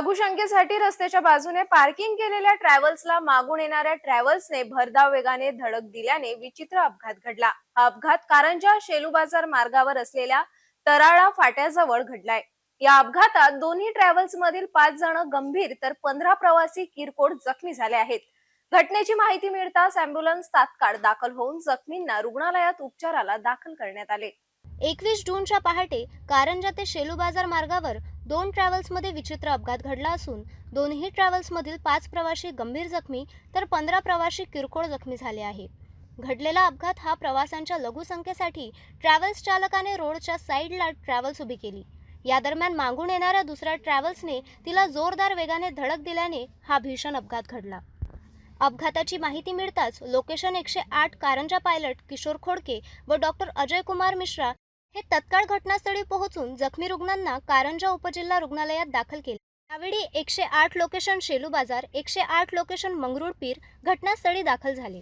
लघुशंकेसाठी रस्त्याच्या बाजूने पार्किंग केलेल्या ट्रॅव्हल्सला मागून येणाऱ्या ट्रॅव्हल्सने भरधाव वेगाने धडक दिल्याने विचित्र अपघात घडला. हा अपघात कारंजा शेलू बाजार मार्गावर असलेल्या तराळा फाट्याजवळ घडलाय. या अपघातात दोन्ही ट्रॅव्हल्स मधील पाच जण गंभीर तर पंधरा प्रवासी किरकोळ जखमी झाले आहेत. घटनेची माहिती मिळताच अँब्युलन्स तात्काळ दाखल होऊन जखमींना रुग्णालयात उपचाराला दाखल करण्यात आले. एकवीस जूनच्या पहाटे कारंजा ते शेलू बाजार मार्गावर दोन ट्रॅव्हल्समध्ये विचित्र अपघात घडला असून दोन्ही ट्रॅव्हल्समधील पाच प्रवाशी गंभीर जखमी तर पंधरा प्रवाशी किरकोळ जखमी झाले आहेत घडलेला अपघात हा प्रवाशांच्या लघुसंख्येसाठी ट्रॅव्हल्स चालकाने रोडच्या साईडला ट्रॅव्हल्स उभी केली. या दरम्यान मागून येणाऱ्या दुसऱ्या ट्रॅव्हल्सने तिला जोरदार वेगाने धडक दिल्याने हा भीषण अपघात घडला. अपघाताची माहिती मिळताच लोकेशन एकशे आठ कारंजा पायलट किशोर खोडके व डॉक्टर अजय कुमार मिश्रा हे तत्काळ घटनास्थळी पोहोचून जखमी रुग्णांना कारंजा उपजिल्हा रुग्णालयात दाखल केले. यावेळी एकशे आठ लोकेशन शेलू बाजार एकशे आठ लोकेशन मंगरुळपीर घटनास्थळी दाखल झाले.